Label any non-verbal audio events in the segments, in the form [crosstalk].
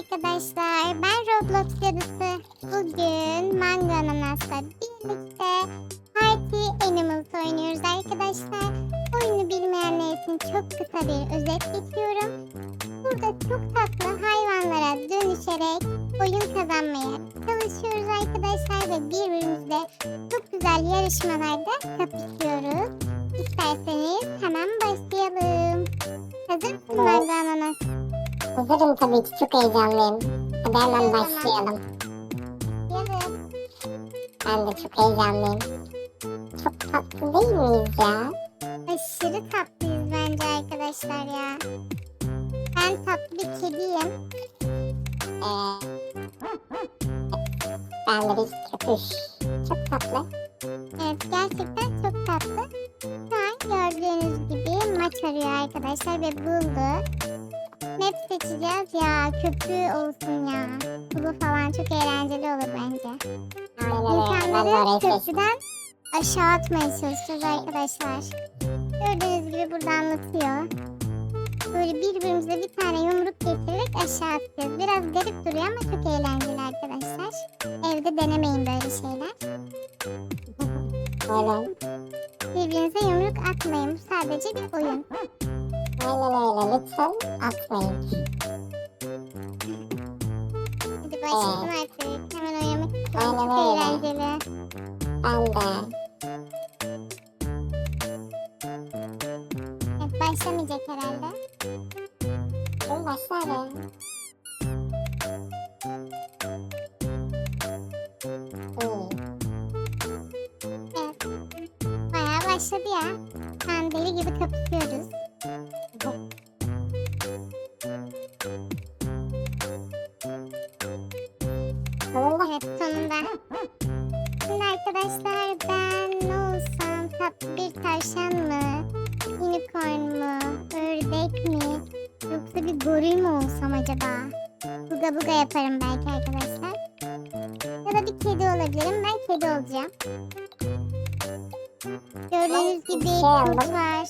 arkadaşlar. Ben Roblox cadısı. Bugün Mango Ananas'la birlikte Party Animals oynuyoruz arkadaşlar. Oyunu bilmeyenler için çok kısa bir özet geçiyorum. Burada çok tatlı hayvanlara dönüşerek oyun kazanmaya çalışıyoruz arkadaşlar ve birbirimizle çok güzel yarışmalarda kapışıyoruz. İsterseniz hemen başlayalım. Hazır mısın Mango Ananas? Hazırım tabii ki çok heyecanlıyım. Hadi hemen başlayalım. Yarın. Ben de çok heyecanlıyım. Çok tatlı değil miyiz ya? Aşırı tatlıyız bence arkadaşlar ya. Ben tatlı bir kediyim. Ee, ben de bir köpüş. Çok tatlı. Evet gerçekten çok tatlı. Şu an gördüğünüz gibi maç arıyor arkadaşlar ve buldu. Map seçeceğiz ya. Köprü olsun ya. Kulu falan çok eğlenceli olur bence. İnsanları köprüden aşağı atmaya çalışacağız arkadaşlar. Gördüğünüz gibi burada anlatıyor. Böyle birbirimize bir tane yumruk getirerek aşağı atacağız. Biraz garip duruyor ama çok eğlenceli arkadaşlar. Evde denemeyin böyle şeyler. Aynen. Birbirinize yumruk atmayın. Bu sadece bir oyun. Aynen öyle. Lütfen atmayın. Hadi başlayalım artık. Hemen oynamak istiyorum. Çok öyle. eğlenceli. Ben de. Evet, başlamayacak herhalde. Şimdi başlarım. İyi. Evet. Bayağı başladı ya. An deli gibi kapışıyoruz. Buga buga yaparım belki arkadaşlar. Ya da bir kedi olabilirim. Ben kedi olacağım. Gördüğünüz gibi şey kurt var.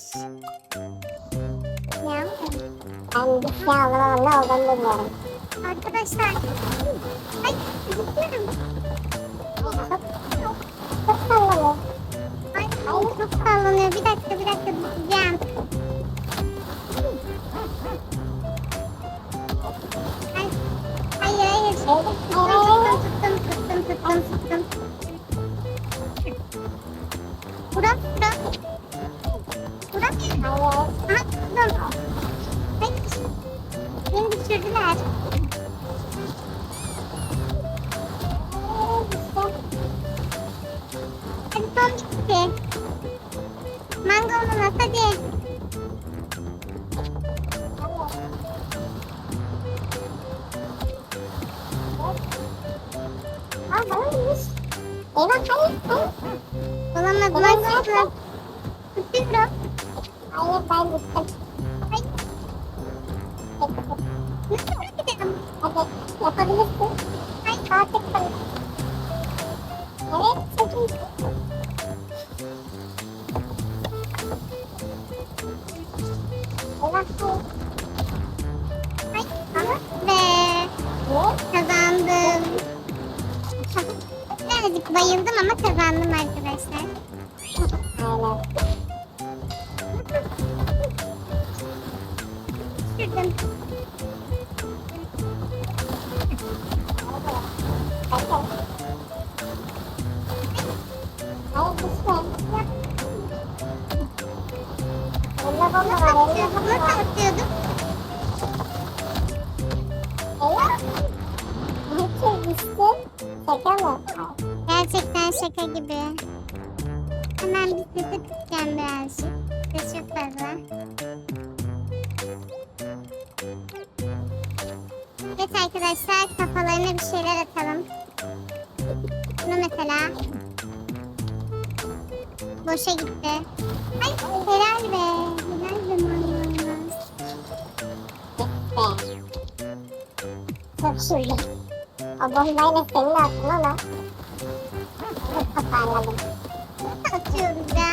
Ya ben bir şey aldım ama ne olduğunu bilmiyorum. arkadaşlar. Ay zıplıyorum. Tuttum. Hayır. Beni düşürdüler. Hadi son bitti. Mango ananas hadi. Aa bana neymiş? Eyvah hayır. Olamaz sen- ananas. Tutuyorum. Hayır ben gittim. Yapabilirsin. Ay. Artık ben. Evet çok iyi. Eyvah hayır. Ay. Ne? kazandım. Birazcık bayıldım ama kazandım arkadaşlar. Aynen. Düşürdüm. Şaka mı? Gerçekten şaka gibi. Hemen bir sesi kısacağım birazcık. Çok fazla. Evet arkadaşlar kafalarına bir şeyler atalım. Bunu mesela. Boşa gitti. Ay helal be. Helal be. Be. Çok iyi. O bombayla senin attın ama. Çok toparladım. Atıyoruz ya?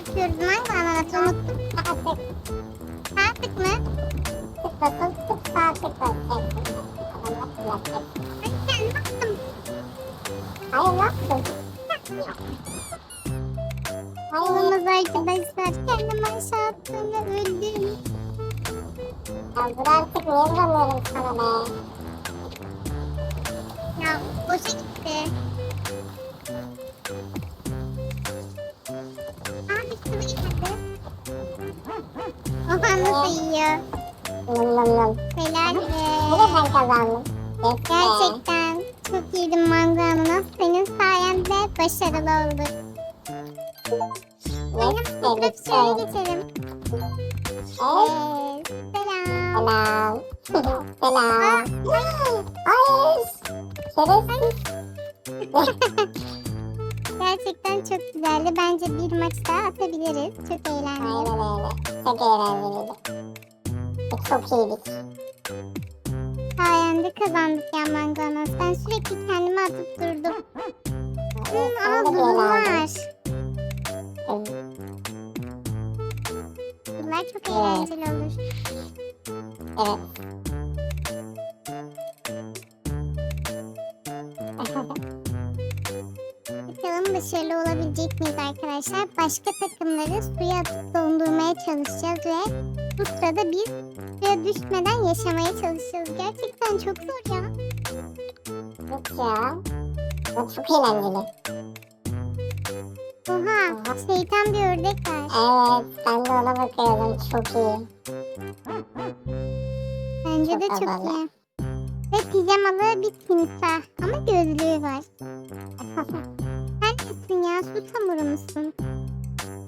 Atıyoruz lan bu ananası unuttum. Artık mı? Tutup sağ tık basacaksın. Adamlar fırlatacak. Ben kendim attım. Hayır ne yaptın? Arkadaşlar. Kendimi aşağı attım ve öldüm. Ya dur artık niye vuramıyorum sana be? Ya boşa gitti. Abi sıvı geldi. Oha nasıl yiyor? Nım nım nım. Helal be. ben kazandım. Yes. Gerçekten çok iyiydim mango ananas. Senin sayende başarılı olduk. Benim geçelim. Evet. Evet, selam. Selam. Selam. Şerefsiz. [laughs] Gerçekten çok güzeldi. Bence bir maç daha atabiliriz. Çok eğlendim. Aynen öyle. Çok eğlenceliydi. Çok iyiydik. Sayende kazandık ya mango ananas. Ben sürekli kendimi atıp durdum. Evet, Hmm, sen çok eğlenceli olur. Evet. [laughs] Bakalım başarılı olabilecek miyiz arkadaşlar? Başka takımları suya atıp dondurmaya çalışacağız ve bu sırada biz suya düşmeden yaşamaya çalışacağız. Gerçekten çok zor ya. Evet ya. Bu çok eğlenceli. Oha, şeytan bir ördek var. Evet, ben de ona bakıyordum. Çok iyi. Bence de çok havalı. iyi. Ve pijamalı bir timsah ama gözlüğü var. [laughs] Sen nesin ya? Su hamuru musun?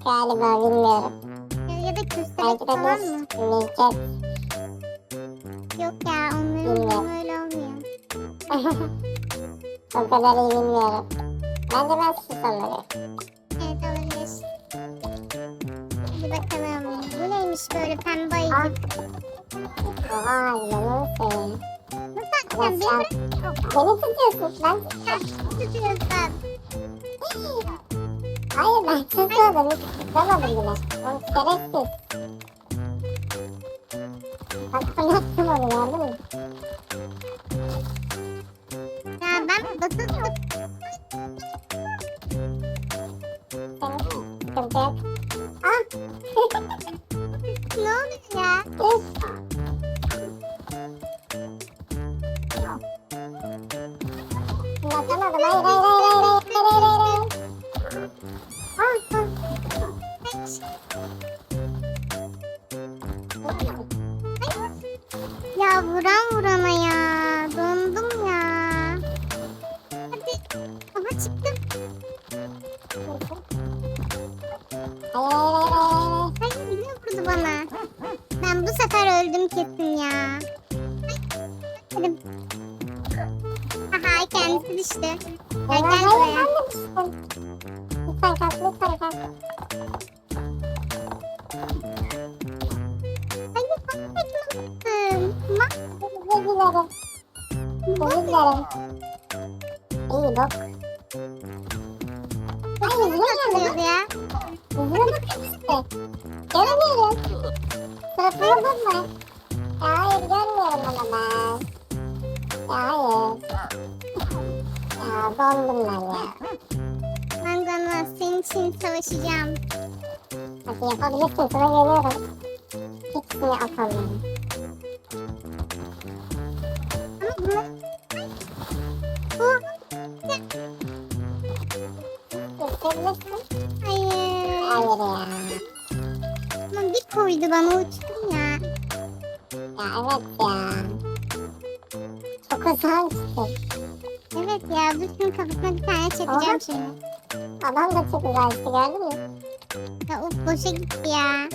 Galiba bilmiyorum. Ya, ya da köstebek Belki de falan mı? milket. Yok ya onların Bilmiyorum. durumu öyle olmuyor. [laughs] o kadar iyi bilmiyorum. Bence ben su sanırım. Bakalım. Bu neymiş böyle pembe ayıcık? Oha, seveyim. Nasıl atacağım? Beni beni tutuyorsun. Ben tutuyorsun. Hayır ben tutmadım. Tutamadım bile. O şerefsiz. Bak fırlattım onu gördün mü? Fırlatamadım. Hayır hayır hayır hayır hayır hayır hayır. Ah! ah. Ya vuran vurana ya. Dondum ya. Lütfen kalk lütfen kalk. Hayır ben tekmemiştim. Bak Özür dilerim. Özür dilerim. İyi. Ay yüzüme geldi. atıyoruz ya. Yüzüme bakın işte. Göremiyorum. Suratımı bozma. Ya hayır görmüyorum ama ben. Ya hayır. Ya dondum ben ya. İçin savaşacağım. Hadi yapabilirsin sana geliyorum. Hepsini atalım. Tane Aha. şimdi. Adam da çok uzaktı gördün mü? Ya of boşa gitti ya.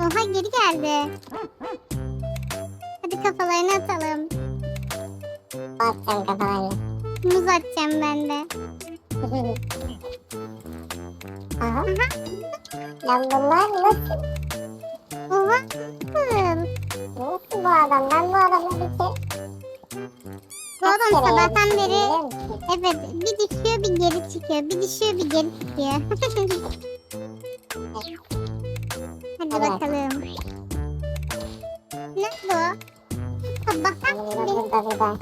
Oha geri geldi. Hadi kafalarını atalım. Atacağım kafalarını. Muz atacağım ben de. [laughs] Aha. Aha. Lan bunlar nasıl? Oha nasıl? Nasıl bu adam? Ben bu adamı bir kere... Bu adam sabahtan beri? Evet bir düşüyor bir geri çıkıyor. Bir düşüyor bir geri çıkıyor. [laughs] Hadi evet. bakalım. Nasıl? Bak bak. Burada burada.